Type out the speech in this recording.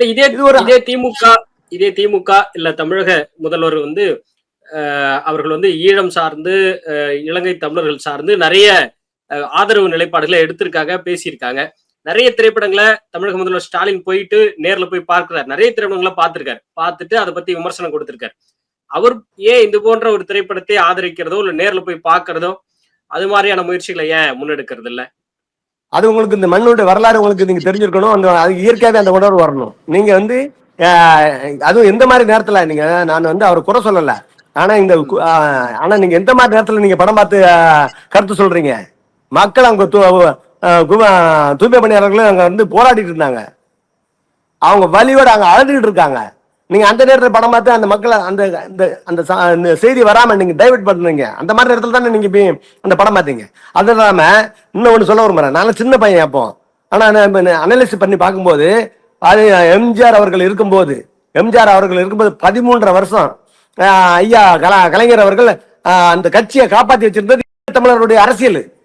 இதே இது திமுக இதே திமுக இல்ல தமிழக முதல்வர் வந்து அவர்கள் வந்து ஈழம் சார்ந்து இலங்கை தமிழர்கள் சார்ந்து நிறைய ஆதரவு நிலைப்பாடுகளை எடுத்திருக்காங்க பேசியிருக்காங்க. நிறைய திரைப்படங்களை தமிழக முதல்வர் ஸ்டாலின் போயிட்டு நேர்ல போய் பார்க்கிறார். நிறைய திரைப்படங்களை பார்த்திருக்காரு. பார்த்துட்டு அதை பத்தி விமர்சனம் கொடுத்திருக்காரு. அவர் ஏன் இது போன்ற ஒரு திரைப்படத்தை ஆதரிக்கிறதோ இல்ல நேர்ல போய் பார்க்கறதோ அது மாதிரியான முயற்சிகளை ஏன் முன்னெடுக்கிறது இல்ல அது உங்களுக்கு இந்த மண்ணோட வரலாறு உங்களுக்கு நீங்க தெரிஞ்சிருக்கணும். அந்த அது இயற்கையாவே அந்த உணர்வு வரணும். நீங்க வந்து அதுவும் எந்த மாதிரி நேரத்துல நீங்க நான் வந்து அவரை குறை சொல்லல. ஆனா இந்த ஆனா நீங்க எந்த மாதிரி நேரத்துல நீங்க படம் பார்த்து கருத்து சொல்றீங்க? மக்கள் அவங்க கு- தூய்மை பணியாளர்களும் அங்க வந்து போராடிட்டு இருந்தாங்க. அவங்க வலியோட அங்க அழுதுகிட்டு இருக்காங்க. நீங்க அந்த நேரத்தில் படம் பார்த்து அந்த மக்களை அந்த அந்த அந்த அந்த செய்தி வராம நீங்க டைவர்ட் பண்றீங்க. அந்த மாதிரி நேரத்தில் தானே நீங்க போய் அந்த படம் பார்த்தீங்க. அது இல்லாம இன்னும் ஒன்று சொல்ல விரும்புறேன். நான் சின்ன பையன் அப்போ. ஆனா அனலிஸ் பண்ணி பார்க்கும்போது அது எம்ஜிஆர் அவர்கள் இருக்கும்போது எம்ஜிஆர் அவர்கள் இருக்கும்போது பதிமூன்றரை வருஷம் ஐயா கலா கலைஞர் அவர்கள் அந்த கட்சியை காப்பாற்றி வச்சிருந்தது தமிழருடைய அரசியல்.